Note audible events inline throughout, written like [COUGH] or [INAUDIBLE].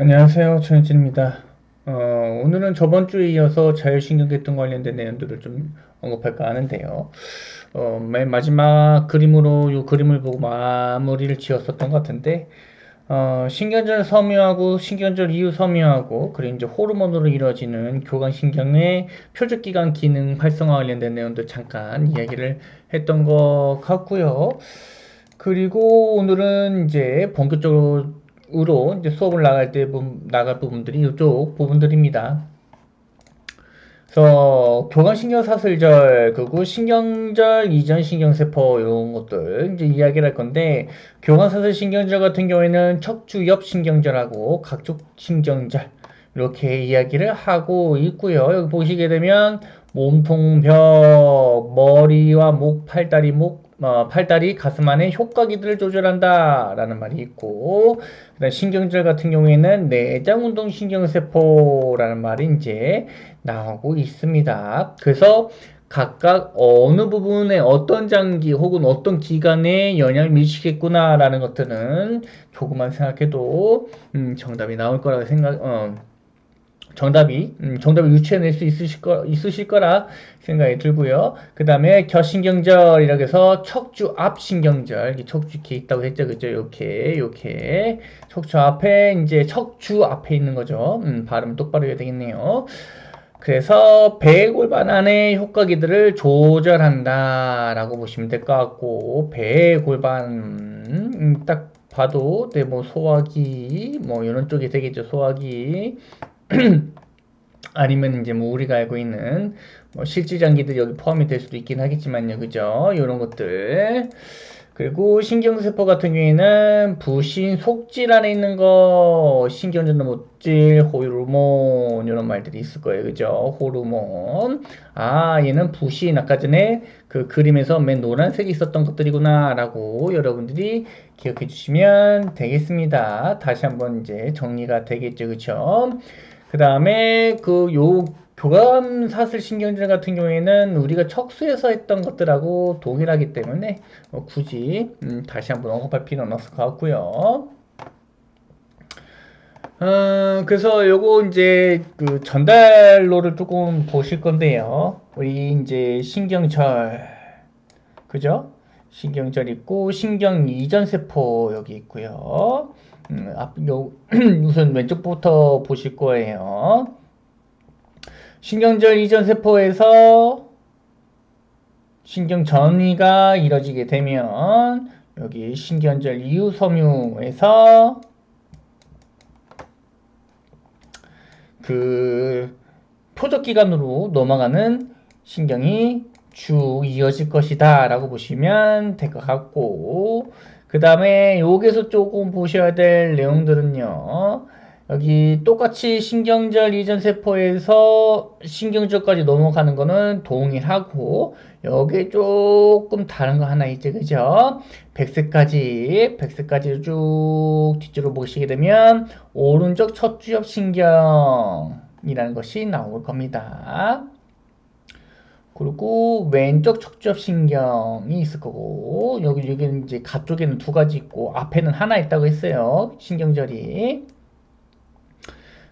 안녕하세요. 전현진입니다. 어, 오늘은 저번 주에 이어서 자율신경계통 관련된 내용들을 좀 언급할까 하는데요. 어, 맨 마지막 그림으로 이 그림을 보고 마무리를 지었었던 것 같은데, 어, 신경절 섬유하고 신경절 이후 섬유하고 그리고 이제 호르몬으로 이루어지는 교감신경의 표적기관 기능 활성화 관련된 내용들 잠깐 이야기를 했던 것 같고요. 그리고 오늘은 이제 본격적으로 으로 이제 수업을 나갈 때 나갈 부분들이 이쪽 부분들입니다. 그래서 교감신경 사슬절 그리고 신경절 이전 신경세포 이런 것들 이제 이야기를 할 건데 교감사슬 신경절 같은 경우에는 척추 옆 신경절하고 각쪽 신경절 이렇게 이야기를 하고 있고요. 여기 보시게 되면 몸통벽 머리와 목 팔다리 목 어, 팔다리 가슴 안에 효과기들을 조절한다 라는 말이 있고 그다음 신경절 같은 경우에는 내장운동 신경세포라는 말이 이제 나오고 있습니다. 그래서 각각 어느 부분에 어떤 장기 혹은 어떤 기관에 영향을 미치겠구나 라는 것들은 조금만 생각해도 음, 정답이 나올 거라고 생각 어, 정답이 음, 정답을 유추해낼 수 있으실, 거, 있으실 거라 생각이 들고요. 그 다음에 겨신경절이라고 해서 척추 앞 신경절 척추 이렇게 있다고 했죠, 그죠? 이렇게 이렇게 척추 앞에 이제 척추 앞에 있는 거죠. 음, 발음 똑바로 해야 되겠네요. 그래서 배 골반 안의 효과기들을 조절한다 라고 보시면 될 것 같고 배 골반 음, 딱 봐도 네, 뭐 소화기 뭐 이런 쪽이 되겠죠 소화기 [CLEARS THROAT] 아니면 이제 뭐 우리가 알고 있는 뭐 실질 장기들이 여기 포함이 될 수도 있긴 하겠지만요. 그죠? 이런 것들. 그리고 신경세포 같은 경우에는 부신, 속질 안에 있는 거, 신경전도 못질, 호르몬, 이런 말들이 있을 거예요. 그죠? 호르몬. 아, 얘는 부신, 아까 전에 그 그림에서 맨 노란색이 있었던 것들이구나, 라고 여러분들이 기억해 주시면 되겠습니다. 다시 한번 이제 정리가 되겠죠. 그쵸? 그 다음에 그 요 교감 사슬 신경질 같은 경우에는 우리가 척수에서 했던 것들하고 동일하기 때문에 어, 굳이 음, 다시 한번 언급할 필요는 없을 것 같고요. 어, 그래서 요거 이제 그 전달로를 조금 보실 건데요. 우리 이제 신경절 그죠? 신경절 있고 신경 이전 세포 여기 있고요. 음, 앞, 요, [CLEARS THROAT] 우선 왼쪽부터 보실 거예요. 신경절 이전 세포에서 신경 전이가 이뤄지게 되면 여기 신경절 이후 섬유에서 그 표적 기관으로 넘어가는 신경이 쭉 이어질 것이다 라고 보시면 될 것 같고 그 다음에 여기서 조금 보셔야 될 내용들은요. 여기 똑같이 신경절 이전 세포에서 신경절까지 넘어가는 거는 동일하고 여기 조금 다른 거 하나 있죠 그죠 백색까지 백색까지 쭉 뒤쪽으로 보시게 되면 오른쪽 척추엽 신경이라는 것이 나올 겁니다 그리고 왼쪽 척추엽 신경이 있을 거고 여기 여기는 이제 가 쪽에는 두 가지 있고 앞에는 하나 있다고 했어요. 신경절이.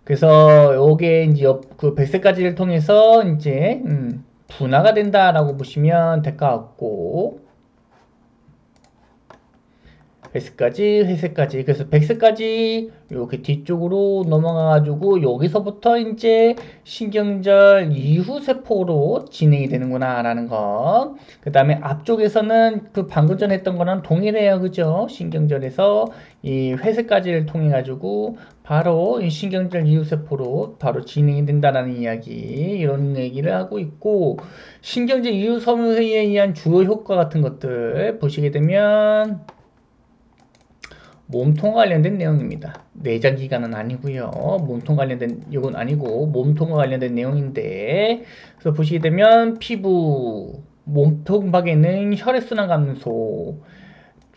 그래서 요게 이제 옆, 그 백색까지를 통해서 이제 음, 분화가 된다라고 보시면 될 것 같고 회색까지 회색까지. 그래서 백색까지 이렇게 뒤쪽으로 넘어가가지고 여기서부터 이제 신경절 이후 세포로 진행이 되는구나 라는 것 그 다음에 앞쪽에서는 그 방금 전 했던 거랑 동일해요. 그죠? 신경절에서 이 회색까지를 통해 가지고 바로 이 신경절 이후 세포로 바로 진행이 된다라는 이야기. 이런 얘기를 하고 있고 신경절 이후 섬유에 의한 주요 효과 같은 것들 보시게 되면 몸통 관련된 내용입니다. 내장 기관은 아니고요. 몸통 관련된 이건 아니고 몸통과 관련된 내용인데 그래서 보시게 되면 피부 몸통 밖에는 혈액순환 감소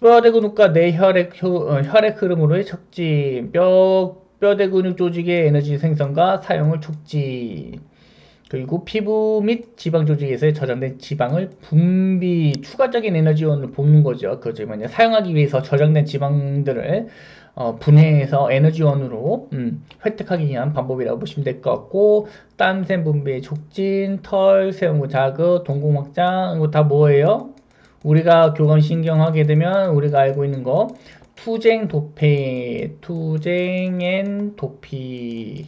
뼈대 근육과 뇌혈액 어, 혈액 흐름으로의 척진 뼈 뼈대 근육 조직의 에너지 생성과 사용을 촉진 그리고 피부 및 지방 조직에서 저장된 지방을 분비, 추가적인 에너지원을 볶는 거죠. 그죠. 뭐냐, 사용하기 위해서 저장된 지방들을 어, 분해해서 에너지원으로 음, 획득하기 위한 방법이라고 보시면 될 것 같고 땀샘 분비의 촉진, 털, 세운 자극, 동공 확장 이거 다 뭐예요? 우리가 교감신경 하게 되면 우리가 알고 있는 거 투쟁 도페, 투쟁엔 도피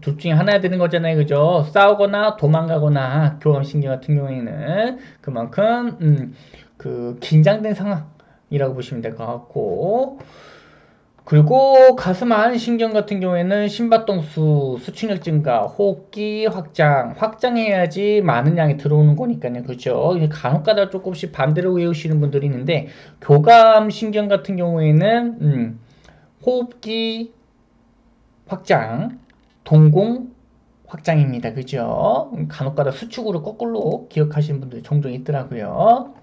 둘 중에 하나야 되는 거잖아요. 그죠? 싸우거나 도망가거나 교감신경 같은 경우에는 그만큼 음, 그 긴장된 상황이라고 보시면 될 것 같고 그리고 가슴 안 신경 같은 경우에는 심박동수, 수축력 증가, 호흡기 확장, 확장해야지 많은 양이 들어오는 거니까요. 그죠? 간혹가다 조금씩 반대로 외우시는 분들이 있는데 교감 신경 같은 경우에는 음, 호흡기 확장, 동공 확장입니다. 그죠? 간혹가다 수축으로 거꾸로 기억하시는 분들이 종종 있더라고요.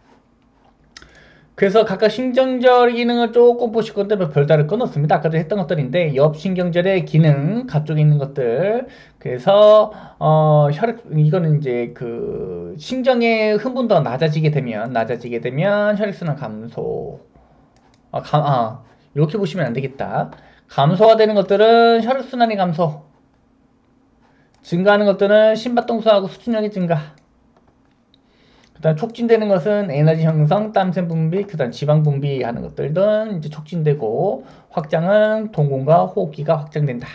그래서 각각 신경절 기능을 조금 보실 건데 뭐 별다를 건 없습니다. 아까도 했던 것들인데 옆 신경절의 기능 가쪽에 있는 것들 그래서 어 혈액 이거는 이제 그 신경의 흥분 더 낮아지게 되면 낮아지게 되면 혈액순환 감소 아, 감, 아 이렇게 보시면 안 되겠다. 감소가 되는 것들은 혈액순환이 감소 증가하는 것들은 심박동수하고 수준력이 증가 그 다음 촉진되는 것은 에너지 형성, 땀샘 분비, 그 다음 지방 분비하는 것들은 이제 촉진되고 확장은 동공과 호흡기가 확장된다.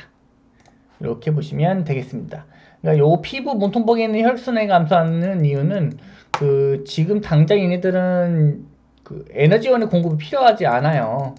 이렇게 보시면 되겠습니다. 그러니까 요 피부 몸통복에 있는 혈순에 감소하는 이유는 그 지금 당장 얘네들은 그 에너지원의 공급이 필요하지 않아요.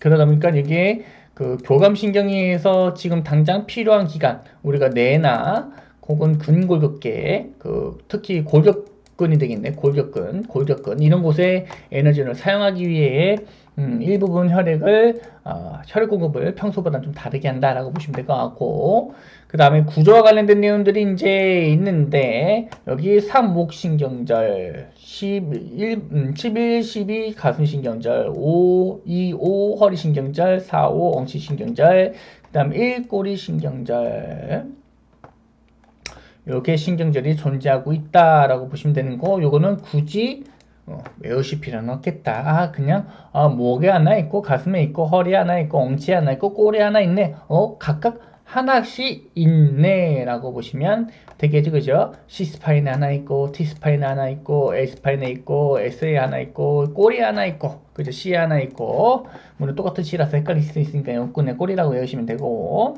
그러다 보니까 이게 그 교감신경에 의해서 지금 당장 필요한 기간 우리가 뇌나 혹은 근골격계 그 특히 골격 근이 되겠네. 골격근 골격근. 이런 곳에 에너지를 사용하기 위해 음, 일부분 혈액을 어, 혈액 공급을 평소보다 좀 다르게 한다라고 보시면 될 것 같고. 그 다음에 구조와 관련된 내용들이 이제 있는데 여기 삼목신경절 11, 음, 11, 12 가슴신경절 5, 2, 5 허리신경절 4, 5 엉치신경절 그 다음 1 꼬리신경절 이렇게 신경절이 존재하고 있다라고 보시면 되는 거 요거는 굳이 어, 외우실 필요는 없겠다. 아, 그냥, 아, 목에 하나 있고, 가슴에 있고, 허리 하나 있고, 엉치 하나 있고, 꼬리 하나 있네. 어, 각각 하나씩 있네. 라고 보시면 되겠죠. 그죠? C스파인에 하나 있고, T스파인에 하나 있고, A스파인에 있고, S에 하나 있고, 꼬리 하나 있고, 그죠? C에 하나 있고, 물론 똑같은 C라서 헷갈릴 수 있으니까 영군의 꼬리라고 외우시면 되고,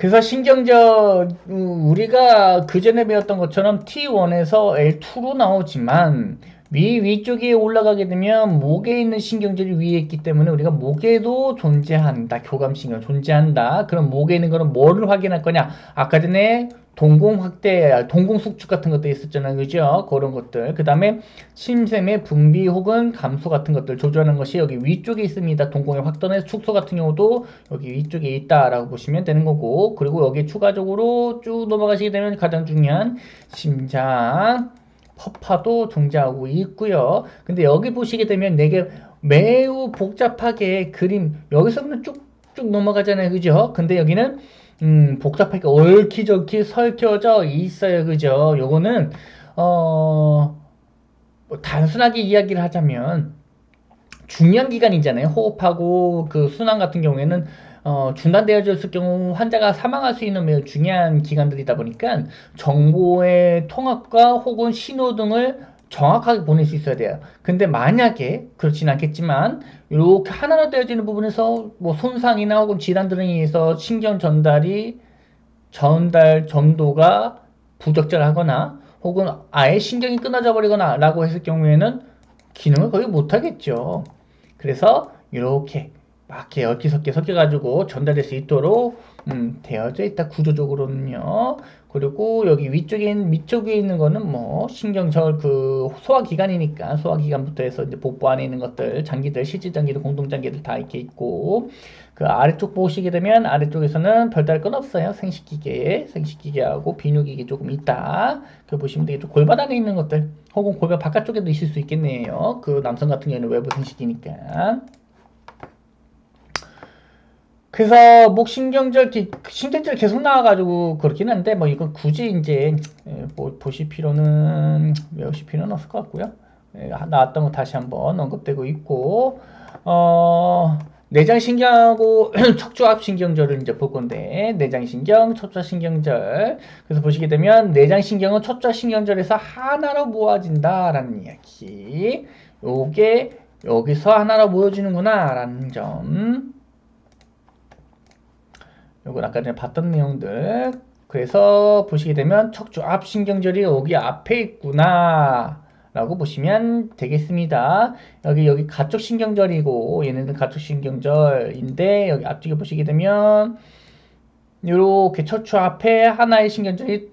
그래서 신경절 우리가 그 전에 배웠던 것처럼 T1에서 L2로 나오지만 위 위쪽에 올라가게 되면 목에 있는 신경절이 위에 있기 때문에 우리가 목에도 존재한다. 교감신경 존재한다. 그럼 목에 있는 거는 뭐를 확인할 거냐? 아까 전에 동공 확대, 동공 숙축 같은 것도 있었잖아요. 그죠? 그런 것들. 그 다음에 침샘의 분비 혹은 감소 같은 것들 조절하는 것이 여기 위쪽에 있습니다. 동공의 확단의 축소 같은 경우도 여기 위쪽에 있다라고 보시면 되는 거고. 그리고 여기 추가적으로 쭉 넘어가시게 되면 가장 중요한 심장, 퍼파도 존재하고 있고요. 근데 여기 보시게 되면 내게 매우 복잡하게 그림, 여기서는 쭉쭉 넘어가잖아요. 그죠? 근데 여기는 음, 복잡하게 얽히저기 설켜져 있어요. 그죠? 요거는, 어, 뭐 단순하게 이야기를 하자면, 중요한 기간이잖아요. 호흡하고 그 순환 같은 경우에는, 어, 중단되어졌을 경우 환자가 사망할 수 있는 매우 중요한 기간들이다 보니까 정보의 통합과 혹은 신호 등을 정확하게 보낼 수 있어야 돼요. 근데 만약에 그렇진 않겠지만 이렇게 하나로 되어지는 부분에서 뭐 손상이나 혹은 질환들에 의해서 신경 전달이 전달 전도가 부적절하거나 혹은 아예 신경이 끊어져 버리거나 라고 했을 경우에는 기능을 거의 못하겠죠. 그래서 이렇게 막 이렇게 얽히섞여 섞여가지고 전달될 수 있도록 음, 되어져 있다 구조적으로는요. 그리고 여기 위쪽에 있는 밑쪽에 있는 거는 뭐 신경절 그 소화기관이니까 소화기관부터 해서 이제 복부 안에 있는 것들 장기들 실질장기들 공동장기들 다 이렇게 있고 그 아래쪽 보시게 되면 아래쪽에서는 별다를 건 없어요. 생식기계 생식기계하고 비뇨기계 조금 있다. 그 보시면 되겠죠. 골반 안에 있는 것들 혹은 골반 바깥쪽에도 있을 수 있겠네요. 그 남성 같은 경우는 외부 생식기니까 그래서 목신경절 신경절 계속 나와가지고 그렇긴 한데 뭐 이건 굳이 이제 뭐 보실 필요는 외우실 필요는 없을 것 같고요. 예, 나왔던 거 다시 한번 언급되고 있고 어 내장신경하고 [CLEARS THROAT] 척추압신경절을 이제 볼 건데 내장신경, 척추신경절. 그래서 보시게 되면 내장신경은 척추신경절에서 하나로 모아진다라는 이야기. 요게 여기서 하나로 모여지는구나 라는 점 요건 아까 전에 봤던 내용들 그래서 보시게 되면 척추 앞 신경절이 여기 앞에 있구나 라고 보시면 되겠습니다. 여기 여기 가쪽 신경절이고 얘네는 가쪽 신경절인데 여기 앞쪽에 보시게 되면 이렇게 척추 앞에 하나의 신경절이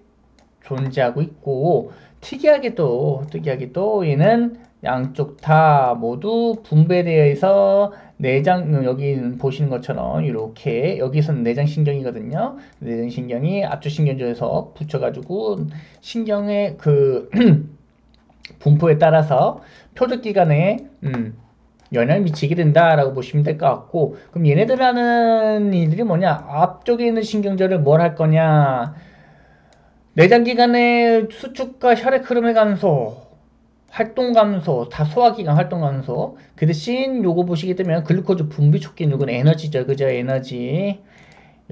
존재하고 있고 특이하게도 특이하게도 얘는 양쪽 다 모두 분배되어 있어 내장 여기 보시는 것처럼 이렇게 여기서는 내장신경이거든요. 내장신경이 앞쪽신경절에서 붙여가지고 신경의 그 [CLEARS THROAT] 분포에 따라서 표적기관에 음, 영향을 미치게 된다라고 보시면 될 것 같고 그럼 얘네들 하는 이들이 뭐냐? 앞쪽에 있는 신경절을 뭘 할 거냐? 내장기관의 수축과 혈액 흐름의 감소 활동 감소, 다 소화기관 활동 감소. 그 대신 요거 보시게 되면 글루코즈 분비 촉기 이건 에너지죠. 그죠? 에너지.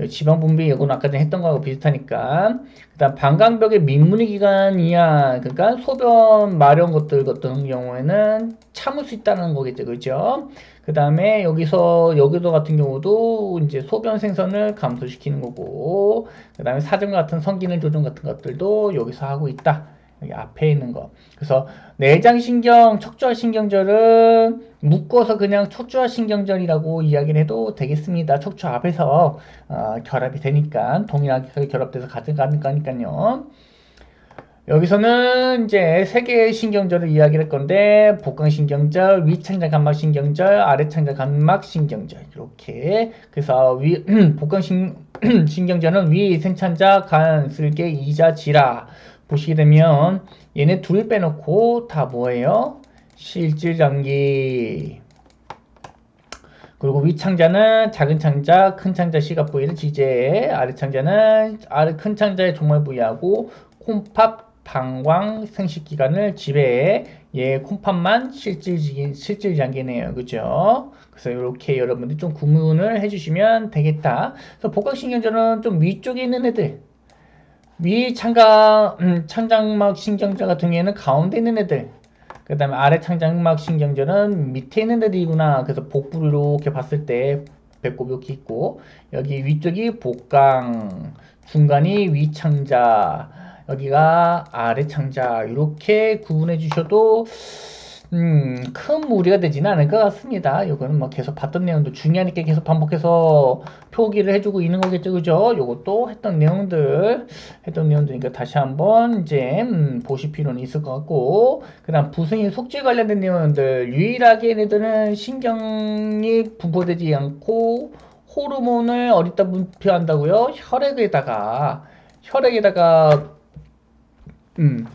지방 분비 이건 아까 전에 했던 거하고 비슷하니까. 그다음 방광벽의 민문의 기간 이하 그러니까 소변 마려운 것들 같은 경우에는 참을 수 있다는 거겠죠. 그죠? 그다음에 여기서 여기도 같은 경우도 이제 소변 생선을 감소시키는 거고 그다음에 사정 같은 성기능 조정 같은 것들도 여기서 하고 있다. 여기 앞에 있는 거. 그래서 내장신경, 척추하신경절은 묶어서 그냥 척추하신경절이라고 이야기를 해도 되겠습니다. 척추 앞에서 어, 결합이 되니까 동일하게 결합돼서 가져가는 거니까요. 여기서는 이제 세 개의 신경절을 이야기할 건데 복강신경절, 위창자 감막신경절, 아래창자 감막신경절 이렇게 그래서 위 [CLEARS THROAT] 복강신경절은 [CLEARS THROAT] 위 생찬자 간 쓸개 이자 지라 보시게 되면 얘네 둘 빼놓고 다 뭐예요? 실질장기 그리고 위 창자는 작은 창자, 큰 창자 시각 부위를 지지해 아래 창자는 아래 큰 창자의 종말 부위하고 콩팥, 방광, 생식 기관을 지배해 얘 콩팥만 실질, 실질 장기네요. 그죠? 그래서 이렇게 여러분들 좀 구분을 해주시면 되겠다. 그래서 복각신경절은 좀 위쪽에 있는 애들 위 창각, 음, 창장막 신경절 같은 경우에는 가운데 있는 애들. 그 다음에 아래 창장막 신경절은 밑에 있는 애들이구나. 그래서 복부를 이렇게 봤을 때 배꼽 이렇게 있고 여기 위쪽이 복강 중간이 위창자 여기가 아래 창자. 이렇게 구분해 주셔도 음, 큰 무리가 되지는 않을 것 같습니다. 이거는 뭐 계속 봤던 내용도 중요하니까 계속 반복해서 표기를 해주고 있는 거겠죠. 그죠? 요것도 했던 내용들, 했던 내용들이니까 다시 한번 이제, 음, 보실 필요는 있을 것 같고, 그 다음 부승인 속질 관련된 내용들, 유일하게 얘네들은 신경이 분포되지 않고, 호르몬을 어디다 분표한다고요? 혈액에다가, 혈액에다가, 음,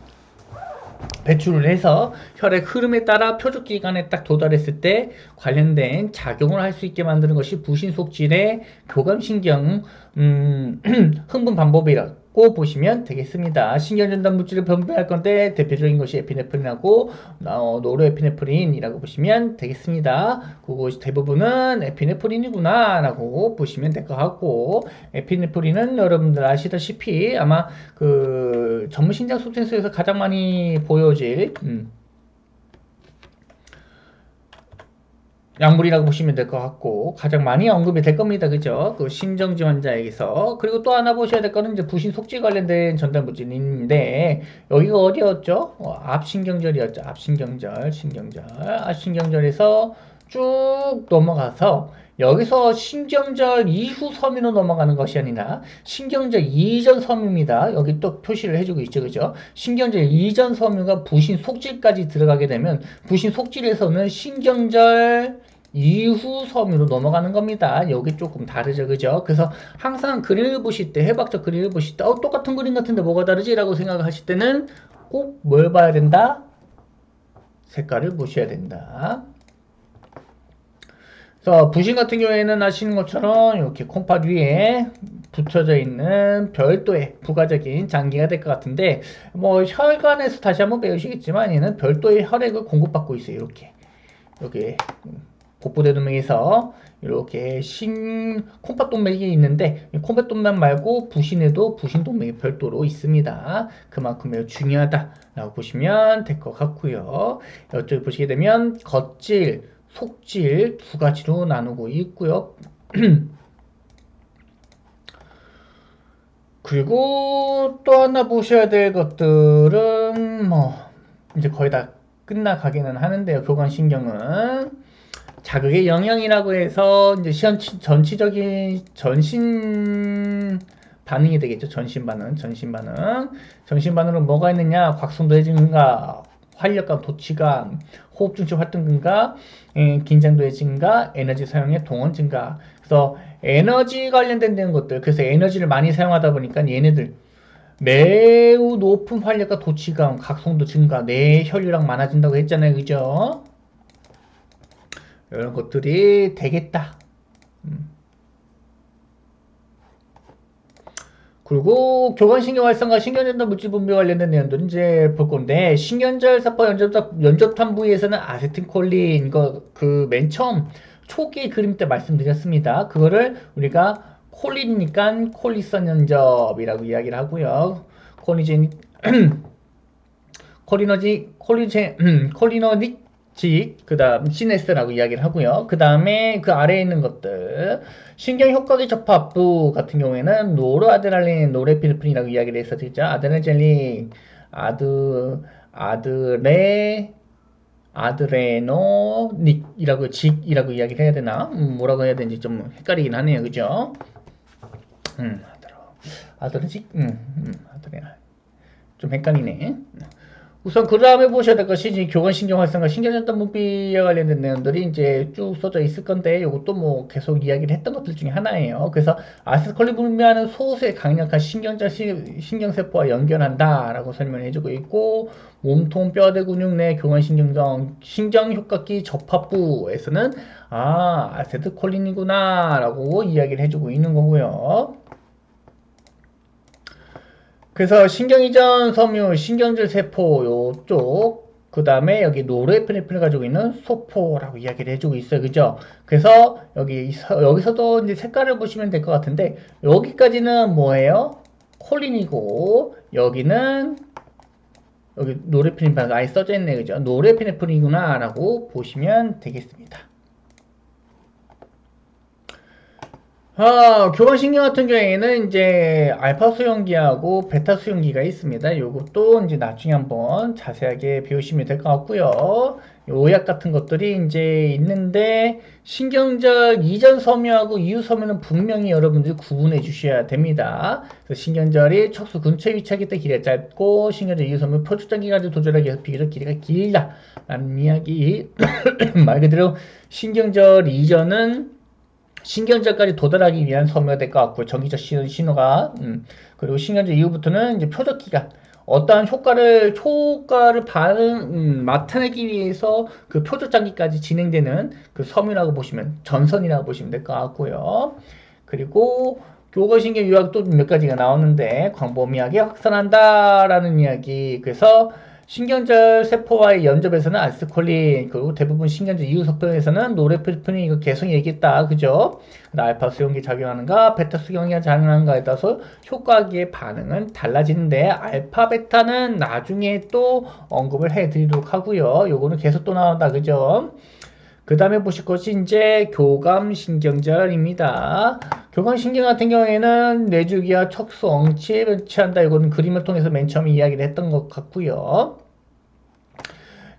배출을 해서 혈액 흐름에 따라 표적 기관에 딱 도달했을 때 관련된 작용을 할 수 있게 만드는 것이 부신 속질의 교감신경 음, [CLEARS THROAT] 흥분 방법이라 고 보시면 되겠습니다. 신경전달 물질을 분배할 건데 대표적인 것이 에피네프린하고 어, 노르에피네프린이라고 보시면 되겠습니다. 그것이 대부분은 에피네프린이구나 라고 보시면 될 것 같고 에피네프린은 여러분들 아시다시피 아마 그 전문 신장 소텐스에서 가장 많이 보여질 음, 약물이라고 보시면 될 것 같고 가장 많이 언급이 될 겁니다. 그죠? 그 심정지 환자에게서 그리고 또 하나 보셔야 될 거는 이제 부신 속지 관련된 전달 물질인데 여기가 어디였죠? 어, 앞신경절이었죠. 앞신경절, 신경절, 앞신경절에서 쭉 넘어가서 여기서 신경절 이후 섬유로 넘어가는 것이 아니라 신경절 이전 섬유입니다. 여기 또 표시를 해주고 있죠. 그죠? 신경절 이전 섬유가 부신 속질까지 들어가게 되면 부신 속질에서는 신경절 이후 섬유로 넘어가는 겁니다. 여기 조금 다르죠. 그죠? 그래서 항상 그림을 보실 때, 해박적 그림을 보실 때, 어, 똑같은 그림 같은데 뭐가 다르지? 라고 생각하실 때는 꼭 뭘 봐야 된다? 색깔을 보셔야 된다. 그래서 부신 같은 경우에는 아시는 것처럼 이렇게 콩팥 위에 붙여져 있는 별도의 부가적인 장기가 될 것 같은데 뭐 혈관에서 다시 한번 배우시겠지만 얘는 별도의 혈액을 공급받고 있어요. 이렇게 여기 복부대동맥에서 이렇게 신 콩팥동맥이 있는데 콩팥동맥 말고 부신에도 부신동맥이 별도로 있습니다. 그만큼 매우 중요하다라고 보시면 될 것 같고요. 이쪽에 보시게 되면 겉질, 속질 두 가지로 나누고 있고요. [CLEARS THROAT] 그리고 또 하나 보셔야 될 것들은 뭐 이제 거의 다 끝나가기는 하는데요. 교관신경은 자극의 영향이라고 해서 이제 전치적인 전신 반응이 되겠죠. 전신 반응, 전신 반응. 전신 반응은 뭐가 있느냐? 곽송도의 증가, 활력감, 도취감, 호흡 중심 활동 증가, 예, 긴장도의 증가, 에너지 사용의 동원 증가. 그래서 에너지 관련된 것들. 그래서 에너지를 많이 사용하다 보니까 얘네들 매우 높은 활력과 도취감, 각성도 증가, 뇌 혈류량 많아진다고 했잖아요. 그죠? 이런 것들이 되겠다. 음. 그리고 교관신경 활성과 신경전달 물질 분비 관련된 내용들은 이제 볼 건데 신경절 사포 연접탑 연접탄 부위에서는 아세틴콜린 이거 그맨 처음 초기 그림 때 말씀드렸습니다. 그거를 우리가 콜린이니까 콜리선 연접이라고 이야기를 하고요. 콜리젠 [CLEARS THROAT] 콜리너지 콜리젠 콜리너닉 직, 그 다음 시네스라고 이야기를 하고요. 그 다음에 그 아래에 있는 것들 신경 효과기 접합부 같은 경우에는 노르아드랄린, 노레필프린이라고 이야기를 했었죠. 아드레젤린, 아드, 아드레, 아드레노닉이라고 직이라고 이야기를 해야 되나? 음, 뭐라고 해야 되는지 좀 헷갈리긴 하네요. 그죠? 음, 아드레직, 음, 음, 아드레, 좀 헷갈리네. 우선 그 다음에 보셔야 될 것이 교관신경 활성과 신경전달 문비에 관련된 내용들이 이제 쭉 써져 있을 건데 이것도 뭐 계속 이야기를 했던 것들 중에 하나예요. 그래서 아세트콜린 분비하는 소수의 강력한 신경절 신경세포와 연결한다라고 설명해주고 있고 몸통 뼈대 근육 내 교관신경정 신경효과기 접합부에서는 아 아세트콜린이구나라고 이야기를 해주고 있는 거고요. 그래서 신경이전 섬유, 신경질 세포 요쪽 그 다음에 여기 노르에피네프린을 가지고 있는 소포라고 이야기를 해주고 있어요. 그죠? 그래서 여기, 여기서도 이제 색깔을 보시면 될 것 같은데, 여기까지는 뭐예요? 콜린이고, 여기는, 여기 노르에피네프린 아예 써져 있네. 그죠? 노르에피네프린이구나. 라고 보시면 되겠습니다. 아, 교관신경 같은 경우에는 이제 알파 수용기하고 베타 수용기가 있습니다. 요것도 이제 나중에 한번 자세하게 배우시면 될 것 같고요. 요약 같은 것들이 이제 있는데 신경절 이전 섬유하고 이후 섬유는 분명히 여러분들이 구분해 주셔야 됩니다. 신경절이 척수 근처에 위치하기 때문에 길이가 짧고 신경절 이후 섬유 표출장기까지 도달하기 위해서 비교적 길이가 길다 라는 이야기 [COUGHS] 말 그대로 신경절 이전은 신경절까지 도달하기 위한 섬유가 될것 같고 전기적 신호가 음, 그리고 신경절 이후부터는 이제 표적 기간 어떠한 효과를 효과를 반응 음, 나타내기 위해서 그 표적 장기까지 진행되는 그 섬유라고 보시면 전선이라고 보시면 될 것 같고요. 그리고 교거신경 유학도 몇 가지가 나오는데 광범위하게 확산한다라는 이야기 그래서 신경절 세포와의 연접에서는 아스콜린 그리고 대부분 신경절 이후 석병에서는 노레필프린 이거 계속 얘기했다 그죠? 알파 수용기 작용하는가 베타 수용기가 작용하는가에 따라서 효과기의 반응은 달라지는데 알파 베타는 나중에 또 언급을 해드리도록 하고요 요거는 계속 또 나온다 그죠? 그 다음에 보실 것이 이제 교감신경절입니다. 교감신경 같은 경우에는 뇌주기와 척수, 엉치에 배치한다. 이거는 그림을 통해서 맨 처음에 이야기를 했던 것 같고요.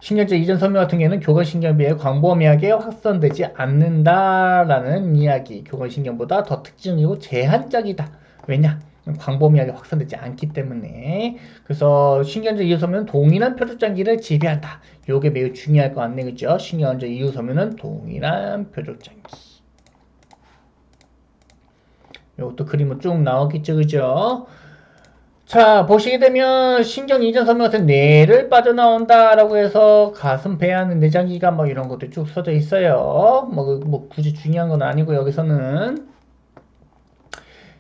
신경제 이전 섬유 같은 경우에는 교감신경비에 광범위하게 확산되지 않는다라는 이야기. 교감신경보다 더 특징이고 제한적이다. 왜냐? 광범위하게 확산되지 않기 때문에 그래서 신경제 이후섬유는 동일한 표적장기를 지배한다. 요게 매우 중요할 것 같네 그죠? 신경제 이후섬유는 동일한 표적장기 요것도 그림은 쭉 나오겠죠 그죠? 자 보시게 되면 신경 이전 섬유 같은 뇌를 빠져나온다라고 해서 가슴 배하는 내장기가 뭐 이런 것도 쭉 써져 있어요 뭐, 뭐 굳이 중요한 건 아니고 여기서는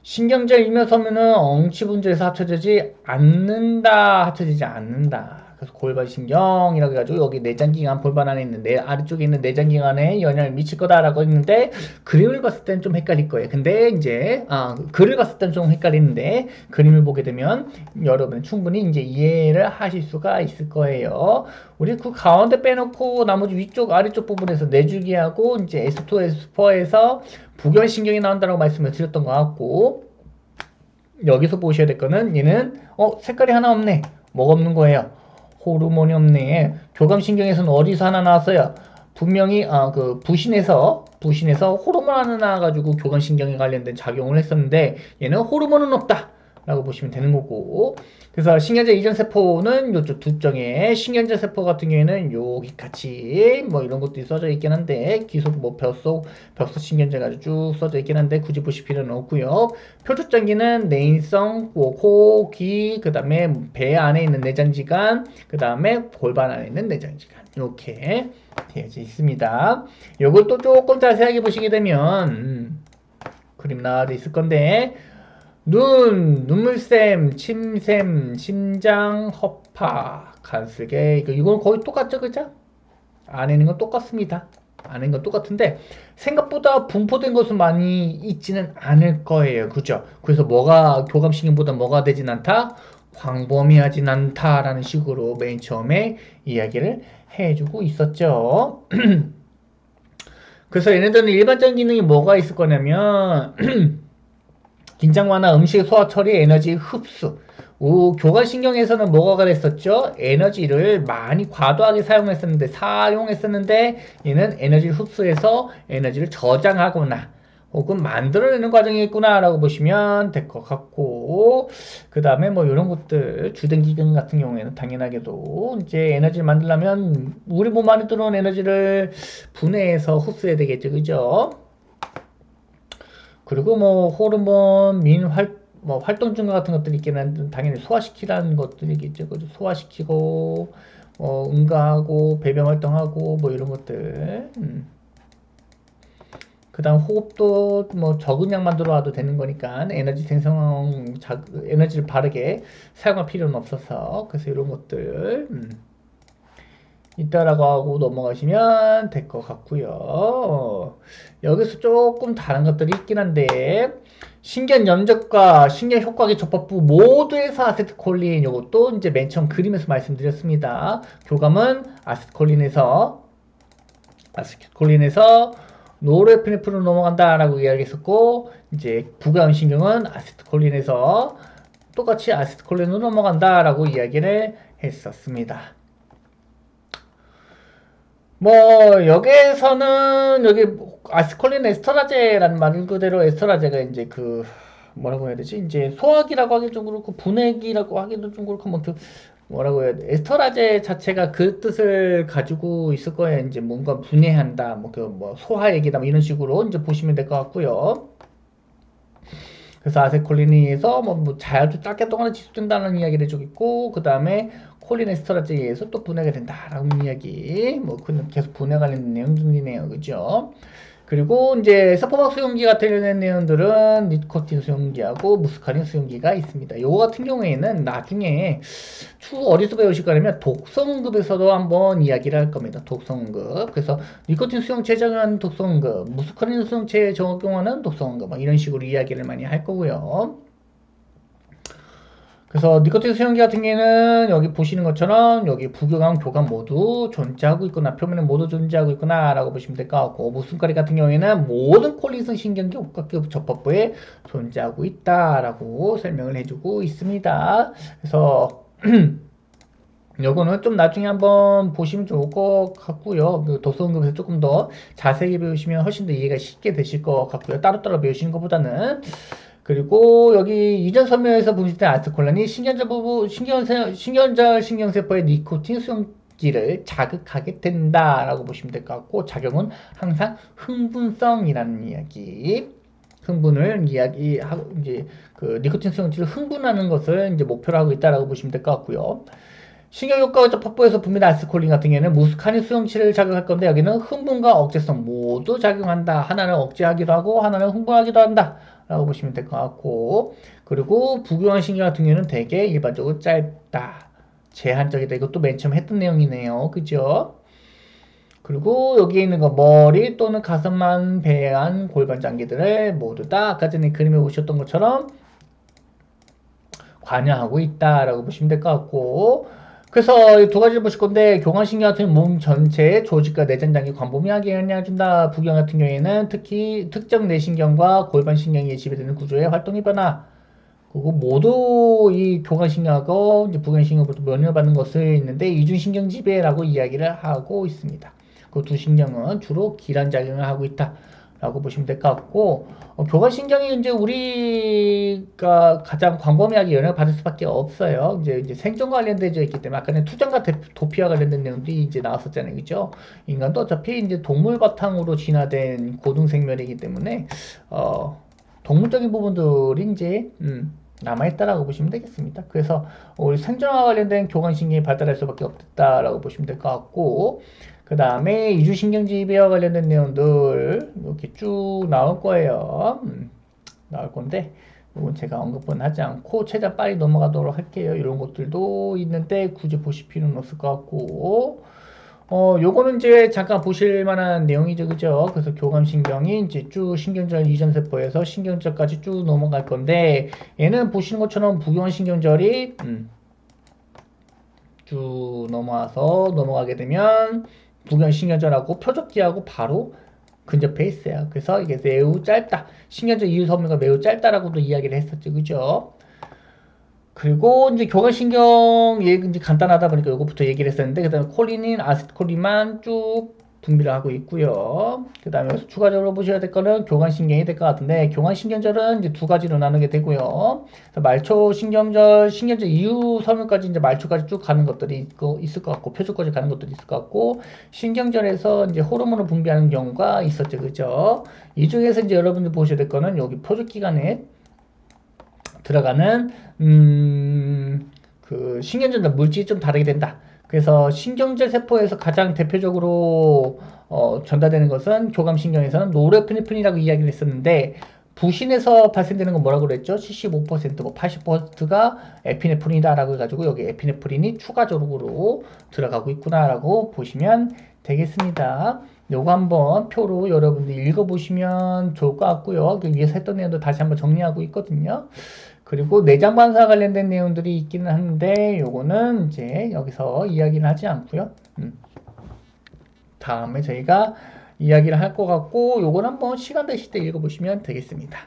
신경절 일면서면은 엉치 분절에서 합쳐지지 않는다, 합쳐지지 않는다. 그래서 골반신경이라고 해가지고 여기 내장기관 골반 안에 있는 내 아래쪽에 있는 내장기관에 영향을 미칠 거다라고 했는데 그림을 봤을 땐좀 헷갈릴 거예요. 근데 이제 아, 글을 봤을 땐좀 헷갈리는데 그림을 보게 되면 여러분 충분히 이제 이해를 하실 수가 있을 거예요. 우리 그 가운데 빼놓고 나머지 위쪽 아래쪽 부분에서 내줄기하고 이제 S2, S4에서 부견신경이 나온다고 말씀을 드렸던 것 같고 여기서 보셔야 될 거는 얘는 어 색깔이 하나 없네 뭐가 없는 거예요 호르몬이 없네. 교감신경에서는 어디서 하나 나왔어요? 분명히 아, 그 부신에서 부신에서 호르몬 하나 나와가지고 교감신경에 관련된 작용을 했었는데 얘는 호르몬은 없다. 라고 보시면 되는 거고. 그래서 신경제 이전 세포는 요쪽 두 정의 신경제 세포 같은 경우에는 여기같이 뭐 이런 것도 써져 있긴 한데 기속 뭐 벽속 벽속 신경제가 쭉 써져 있긴 한데 굳이 보실 필요는 없고요. 표적장기는 내인성 뭐 코, 귀, 그 다음에 배 안에 있는 내장지관 그 다음에 골반 안에 있는 내장지관 이렇게 되어져 있습니다. 이것도 조금 자세하게 보시게 되면 음, 그림 나와져 있을 건데 눈, 눈물샘, 침샘, 심장, 허파, 간슬개 이건 거의 똑같죠, 그죠? 안에 있는 건 똑같습니다. 안에 있는 건 똑같은데 생각보다 분포된 것은 많이 있지는 않을 거예요, 그죠? 그래서 뭐가 교감신경보다 뭐가 되진 않다, 광범위하진 않다라는 식으로 맨 처음에 이야기를 해주고 있었죠. [CLEARS THROAT] 그래서 얘네들은 일반적인 기능이 뭐가 있을 거냐면 [CLEARS THROAT] 긴장 완화, 음식 소화 처리, 에너지 흡수. 오, 교감신경에서는 뭐가 됐었죠? 에너지를 많이 과도하게 사용했었는데, 사용했었는데, 얘는 에너지 흡수해서 에너지를 저장하거나, 혹은 만들어내는 과정이있구나 라고 보시면 될 것 같고 그 다음에 뭐 이런 것들 주된 기능 같은 경우에는 당연하게도 이제 에너지를 만들려면 우리 몸 안에 들어온 에너지를 분해해서 흡수해야 되겠죠 그죠 그리고 뭐 호르몬, 민, 활, 뭐 활동 증가 같은 것들이 있기는 당연히 소화시키라는 것들이겠죠. 그죠? 소화시키고, 어, 응가하고, 배변 활동하고, 뭐 이런 것들. 음. 그 다음 호흡도 뭐 적은 양만 들어와도 되는 거니까 에너지 생성, 에너지를 바르게 사용할 필요는 없어서 그래서 이런 것들. 음. 있다라고 하고 넘어가시면 될 것 같고요. 여기서 조금 다른 것들이 있긴 한데 신경 염적과 신경 효과기 접합부 모두에서 아세트콜린 이것도 이제 맨 처음 그림에서 말씀드렸습니다. 교감은 아세트콜린에서 아세트콜린에서 노르에피네프로 넘어간다라고 이야기했었고 이제 부감 신경은 아세트콜린에서 똑같이 아세트콜린으로 넘어간다라고 이야기를 했었습니다. 뭐 여기에서는 여기 아스콜린 에스터라제라는 말 그대로 에스터라제가 이제 그 뭐라고 해야 되지? 이제 소화기라고 하기 좀 그렇고 분해기라고 하기도 좀 그렇고 뭐 그 뭐라고 해야 돼? 에스터라제 자체가 그 뜻을 가지고 있을 거예요 이제 뭔가 분해한다. 뭐 그뭐 그 뭐 소화 얘기다. 뭐 이런 식으로 이제 보시면 될 것 같고요. 그래서 아세콜린에서 뭐, 뭐 자주 짧게 동안에 지속된다는 이야기를 해주고 있고 그 다음에 콜린에스터라제에 의해서 또 분해가 된다라는 이야기. 뭐 계속 분해 관련 내용들이네요. 그죠 그리고 이제 서퍼박 수용기 같은 내용들은 니코틴 수용기하고 무스카린 수용기가 있습니다. 요거 같은 경우에는 나중에 추 어디서 배우실 거냐면 독성급에서도 한번 이야기를 할 겁니다. 독성급. 그래서 니코틴 수용체 적용하는 독성급, 무스카린 수용체에 적용하는 독성급 뭐 이런 식으로 이야기를 많이 할 거고요. 그래서 니코틴 수용기 같은 경우에는 여기 보시는 것처럼 여기 부교감, 교감 모두 존재하고 있구나 표면에 모두 존재하고 있구나 라고 보시면 될 것 같고 무슨가리 같은 경우에는 모든 콜리슨 신경계 옥각교 접합부에 존재하고 있다라고 설명을 해주고 있습니다. 그래서 [CLEARS THROAT] 요거는 좀 나중에 한번 보시면 좋을 것 같고요. 그 독서응급에서 조금 더 자세히 배우시면 훨씬 더 이해가 쉽게 되실 것 같고요. 따로따로 배우시는 것보다는 그리고 여기 이전 설명에서 분실된 아스콜란이 신경절 부부 신경세, 신경절 신경세포의 니코틴 수용기를 자극하게 된다라고 보시면 될 것 같고 작용은 항상 흥분성이라는 이야기. 흥분을 이야기하고 이제 그 니코틴 수용기를 흥분하는 것을 이제 목표로 하고 있다라고 보시면 될 것 같고요. 신경 효과적 퍽부에서 분비된 아스콜린 같은 경우에는 무스카닌 수용체를 자극할 건데 여기는 흥분과 억제성 모두 작용한다. 하나는 억제하기도 하고 하나는 흥분하기도 한다. 라고 보시면 될 것 같고 그리고 부교환신경 같은 경우는 되게 일반적으로 짧다 제한적이다. 이것도 맨 처음 했던 내용이네요. 그죠? 그리고 여기에 있는 거 머리 또는 가슴만 배한 골반 장기들을 모두 다 아까 전에 그림에 보셨던 것처럼 관여하고 있다라고 보시면 될 것 같고 그래서 이두 가지를 보실 건데 교감신경 같은 몸 전체의 조직과 내장장기 광범위하게 영향준다. 부경 같은 경우에는 특히 특정 뇌신경과 골반신경이 지배되는 구조의 활동의 변화 그리고 모두 이 교감신경하고 이제 부경신경부터 면역을 받는 것을 있는데 이중신경 지배라고 이야기를 하고 있습니다. 그 두 신경은 주로 기란 작용을 하고 있다. 라고 보시면 될 것 같고 어, 교감신경이 이제 우리가 가장 광범위하게 영향을 받을 수밖에 없어요. 이제, 이제 생존 관련되어 있기 때문에 아까는 투정과 도피와 관련된 내용들이 이제 나왔었잖아요, 그죠? 인간도 어차피 이제 동물 바탕으로 진화된 고등 생명이기 때문에 어, 동물적인 부분들이 이제 음, 남아있다라고 보시면 되겠습니다. 그래서 우리 생존과 관련된 교감신경이 발달할 수밖에 없다라고 보시면 될 것 같고 그 다음에 이주신경지배와 관련된 내용들 이렇게 쭉 나올 거예요. 음, 나올 건데 이건 제가 언급은 하지 않고 최대한 빨리 넘어가도록 할게요. 이런 것들도 있는데 굳이 보실 필요는 없을 것 같고 어, 요거는 이제 잠깐 보실 만한 내용이죠. 그죠? 그래서 교감신경이 이제 쭉 신경절 이전세포에서 신경절까지 쭉 넘어갈 건데, 얘는 보시는 것처럼 부경신경절이, 음, 쭉 넘어와서 넘어가게 되면, 부경신경절하고 표적지하고 바로 근접해 있어요. 그래서 이게 매우 짧다. 신경절 이유 설명가 매우 짧다라고도 이야기를 했었죠. 그죠? 그리고 이제 교감신경 얘기 이제 간단하다 보니까 이거부터 얘기를 했었는데 그다음에 콜린인 아세틸콜린만 쭉 분비를 하고 있고요. 그 다음에 추가적으로 보셔야 될 거는 교감신경이 될 것 같은데 교감신경절은 이제 두 가지로 나누게 되고요. 말초 신경절, 신경절 이후 설명까지 이제 말초까지 쭉 가는 것들이 있고, 있을 것 같고 표적까지 가는 것들이 있을 것 같고 신경절에서 이제 호르몬을 분비하는 경우가 있었죠, 그죠? 이 중에서 이제 여러분들 보셔야 될 거는 여기 표적 기간에 들어가는 음, 그 신경절 물질이 좀 다르게 된다. 그래서 신경절 세포에서 가장 대표적으로 어, 전달되는 것은 교감신경에서는 노르에피네프린이라고 이야기를 했었는데 부신에서 발생되는 건 뭐라고 그랬죠? 75%, 뭐 80%가 에피네프린이다라고 해가지고 여기 에피네프린이 추가적으로 들어가고 있구나라고 보시면 되겠습니다. 요거 한번 표로 여러분들 읽어보시면 좋을 것 같고요. 그 위에서 했던 내용도 다시 한번 정리하고 있거든요. 그리고 내장 반사 관련된 내용들이 있기는 한데 요거는 이제 여기서 이야기는 하지 않고요. 음. 다음에 저희가 이야기를 할 것 같고 요건 한번 시간 되실 때 읽어보시면 되겠습니다.